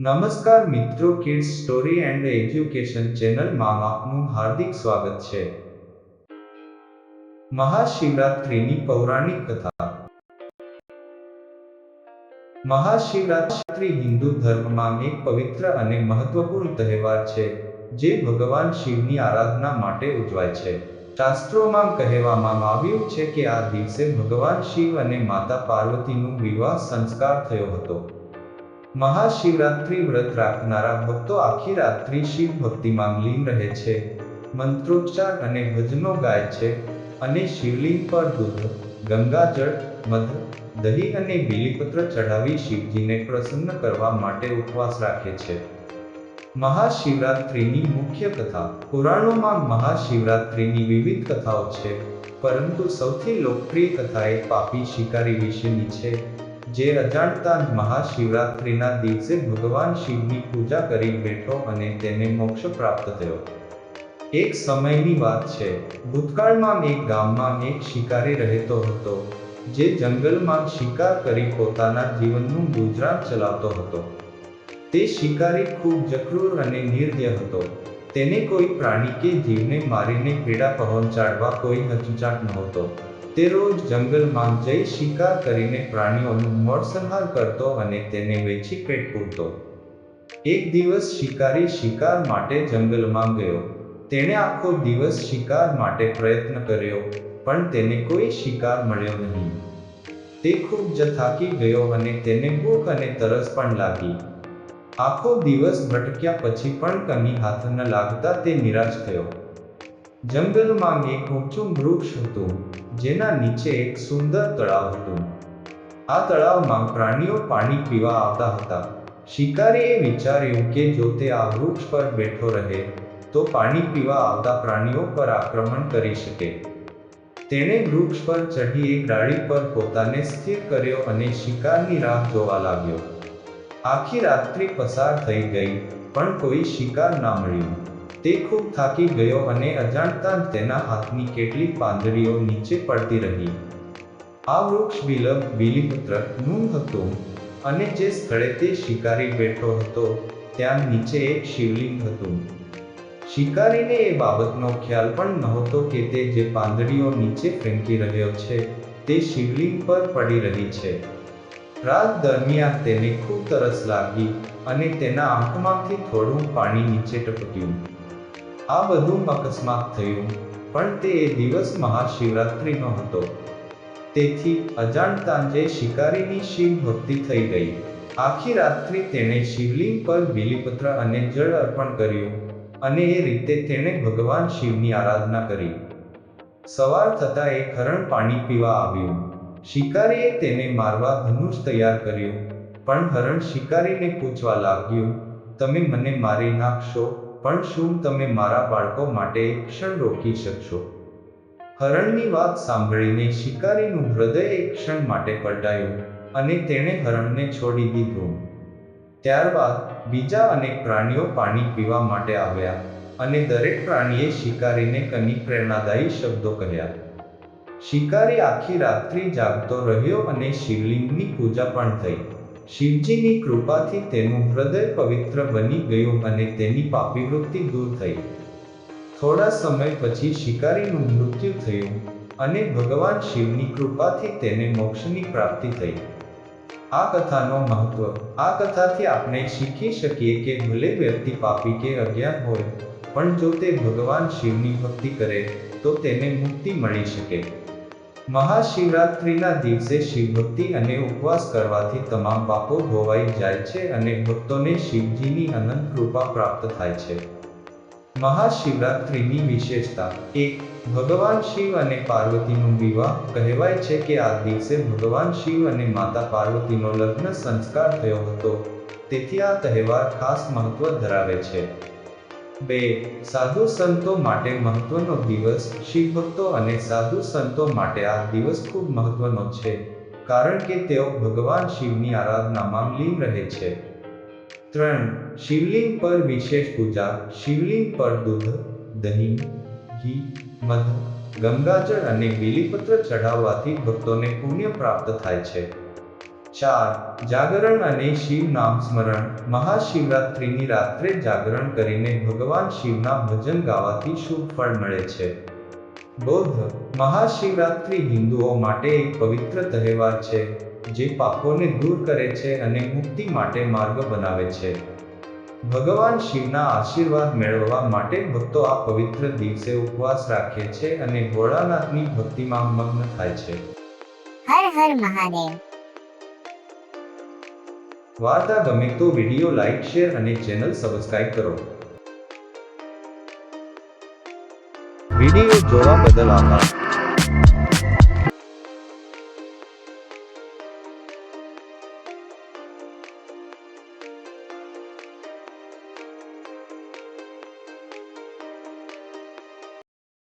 નમસ્કાર મિત્રો kids story and education ચેનલમાં આપનું હાર્દિક સ્વાગત છે. મહાશિવરાત્રિની પૌરાણિક કથા. મહાશિવરાત્રિ હિન્દુ ધર્મમાં એક પવિત્ર અને મહત્વપૂર્ણ તહેવાર છે, જે ભગવાન શિવની આરાધના માટે ઉજવાય છે. શાસ્ત્રોમાં કહેવામાં આવ્યું છે કે આ દિવસે ભગવાન શિવ અને માતા પાર્વતીનું વિવાહ સંસ્કાર થયો હતો. મહાશિવરાત્રિ વ્રત રાખનારા ભક્તો આખી રાત્રિ શિવ ભક્તિમાં લીન રહે છે. મંત્રોચ્ચાર અને ભજનો ગાય છે અને શિવલિંગ પર દૂધ, ગંગાજળ, મધ, દહીં અને બીલીપત્ર ચઢાવી શિવજીને પ્રસન્ન કરવા માટે ઉપવાસ રાખે છે. મહાશિવરાત્રિની મુખ્ય કથા પુરાણોમાં મહાશિવરાત્રિની વિવિધ કથાઓ છે, પરંતુ સૌથી લોકપ્રિય કથા એ પાપી શિકારી વિશેની છે. જે અજાણતા જ મહાશિવરાત્રિના દિવસે ભગવાન શિવની પૂજા કરી બેઠો અને તેને મોક્ષ પ્રાપ્ત થયો. એક સમયની વાત છે. ભૂતકાળમાં એક ગામમાં એક શિકારી રહેતો હતો, જે જંગલમાં શિકાર કરી પોતાના જીવનનું ગુજરાન ચલાવતો હતો. તે શિકારી ખૂબ જક્રૂર અને નિર્દય હતો. તેને કોઈ પ્રાણી કે જીવને મારીને પીડા પહોંચાડવા કોઈ હચુચાટ નહોતો. તે રોજ જંગલમાં જઈ શિકાર કરીને પ્રાણીઓનું મળસંહાર કરતો અને તેને વેચી પેટ પૂરતો. એક દિવસ શિકારી શિકાર માટે જંગલમાં ગયો. તેણે આખો દિવસ શિકાર માટે પ્રયત્ન કર્યો, પણ તેને કોઈ શિકાર મળ્યો નહીં. તે ખૂબ જ થાકી ગયો અને તેને ભૂખ અને તરસ પણ લાગી. આખો દિવસ ભટક્યા પછી પણ કની હાથ ન લાગતા તે નિરાશ થયો. જંગલમાં એક ઊંચું વૃક્ષ હતું, જેના નીચે એક સુંદર તળાવ હતું. આ તળાવમાં પ્રાણીઓ પાણી પીવા આવતા હતા. શિકારીએ વિચાર્યું કે જો તે આ વૃક્ષ પર બેઠો રહે, તો પાણી પીવા આવતા પ્રાણીઓ પર આક્રમણ કરી શકે. તેણે વૃક્ષ પર ચઢી એક ડાળી પર પોતાને સ્થિર કર્યો અને શિકારની રાહ જોવા લાગ્યો. આખી રાત્રિ પસાર થઈ ગઈ, પણ કોઈ શિકાર ના મળ્યો. તે ખૂબ થાકી ગયો અને અજાણતા તેના હાથની કેટલીક પાંદડીઓ નીચે પડતી રહી. આ વૃક્ષ વિલબ બીલીપત્રનું હતું અને જે સ્થળે તે શિકારી બેઠો હતો, ત્યાં નીચે એક શિવલિંગ હતું. શિકારીને એ બાબતનો ખ્યાલ પણ નહોતો કે તે જે પાંદડીઓ નીચે ફેંકી રહ્યો છે, તે શિવલિંગ પર પડી રહી છે. રાત દરમિયાન તેને ખૂબ તરસ લાગી અને તેના આંખમાંથી થોડું પાણી નીચે ટપક્યું. આ બધું અકસ્માત થયું, પણ તે એ દિવસ મહાશિવરાત્રિનો હતો. તેથી અજાણતા જે શિકારીની શિવ ભક્તિ થઈ ગઈ. આખી રાત્રિ તેણે શિવલિંગ પર બીલીપત્ર અને જળ અર્પણ કર્યું અને એ રીતે તેણે ભગવાન શિવની આરાધના કરી. સવાર થતાં એ ખરણ પાણી પીવા આવ્યું. શિકારીએ તેને મારવા ધનુષ તૈયાર કર્યું. પણ હરણ શિકારીને પૂછવા લાગ્યું, તમે મને મારી નાખશો, પણ શું તમે મારા બાળકો માટે એક ક્ષણ રોકી શકશો? હરણની વાત સાંભળીને શિકારીનું હૃદય એક ક્ષણ માટે પલટાયું અને તેણે હરણને છોડી દીધું. ત્યારબાદ બીજા અનેક પ્રાણીઓ પાણી પીવા માટે આવ્યા અને દરેક પ્રાણીએ શિકારીને કની પ્રેરણાદાયી શબ્દો કહ્યા શિકારી આખી રાત્રિ જાગતો રહ્યો અને શિવલિંગની પૂજા પણ થઈ. શિવજીની કૃપાથી તેનું હૃદય પવિત્ર બની ગયું અને તેની પાપી વૃત્તિ દૂર થઈ. થોડા સમય પછી શિકારીનું મૃત્યુ થયું અને ભગવાન શિવની કૃપાથી તેને મોક્ષની પ્રાપ્તિ થઈ. આ કથાનો મહત્વ, આ કથાથી આપણે શીખી શકીએ કે ભલે વ્યક્તિ પાપી કે અજ્ઞાન હોય, પણ જો તે ભગવાન શિવની ભક્તિ કરે, તો તેને મુક્તિ મળી શકે. મહાશિવરાત્રિના દિવસે શિવભક્તિ અને ઉપવાસ કરવાથી તમામ પાપો ધોવાઈ જાય છે અને ભક્તોને શિવજીની અનંત કૃપા પ્રાપ્ત થાય છે. મહાશિવરાત્રિની વિશેષતા. એક, ભગવાન શિવ અને પાર્વતીનો વિવાહ. કહેવાય છે કે આ દિવસે ભગવાન શિવ અને માતા પાર્વતીનો લગ્ન સંસ્કાર થયો હતો. તેથી આ તહેવાર ખાસ મહત્વ ધરાવે છે. બે, સાધુ સંતો માટે મહત્વનો દિવસ શિવ ભક્તો અને સાધુ સંતો માટે આ દિવસ ખૂબ મહત્વનો છે, કારણ કે તેઓ ભગવાન શિવની આરાધનામાં લીન રહે છે. ત્રણ, શિવલિંગ પર વિશેષ પૂજા, શિવલિંગ પર દૂધ, દહીં, ઘી, મધ, ગંગાજળ અને બીલીપત્ર ચઢાવવાથી ભક્તોને પુણ્ય પ્રાપ્ત થાય છે. ચાર, જાગરણ અને શિવ નામ સ્મરણ. મહાશિવરાત્રિની રાત્રે જાગરણ કરીને ભગવાન શિવના ભજન ગાવાથી શુભ ફળ મળે છે. બૌદ્ધ, મહાશિવરાત્રિ હિન્દુઓ માટે એક પવિત્ર તહેવાર છે, જે પાપોને દૂર કરે છે અને મુક્તિ માટે માર્ગ બનાવે છે. ભગવાન શિવના આશીર્વાદ મેળવવા માટે ભક્તો આ પવિત્ર દિવસે ઉપવાસ રાખે છે અને ભોળાનાથની ભક્તિમાં મગ્ન થાય છે. હર હર મહાદેવ. વાર્તા ગમે તો વીડિયો લાઇક શેર અને ચેનલ સબસ્ક્રાઇબ કરો. વીડિયો જોવા બદલ આભાર.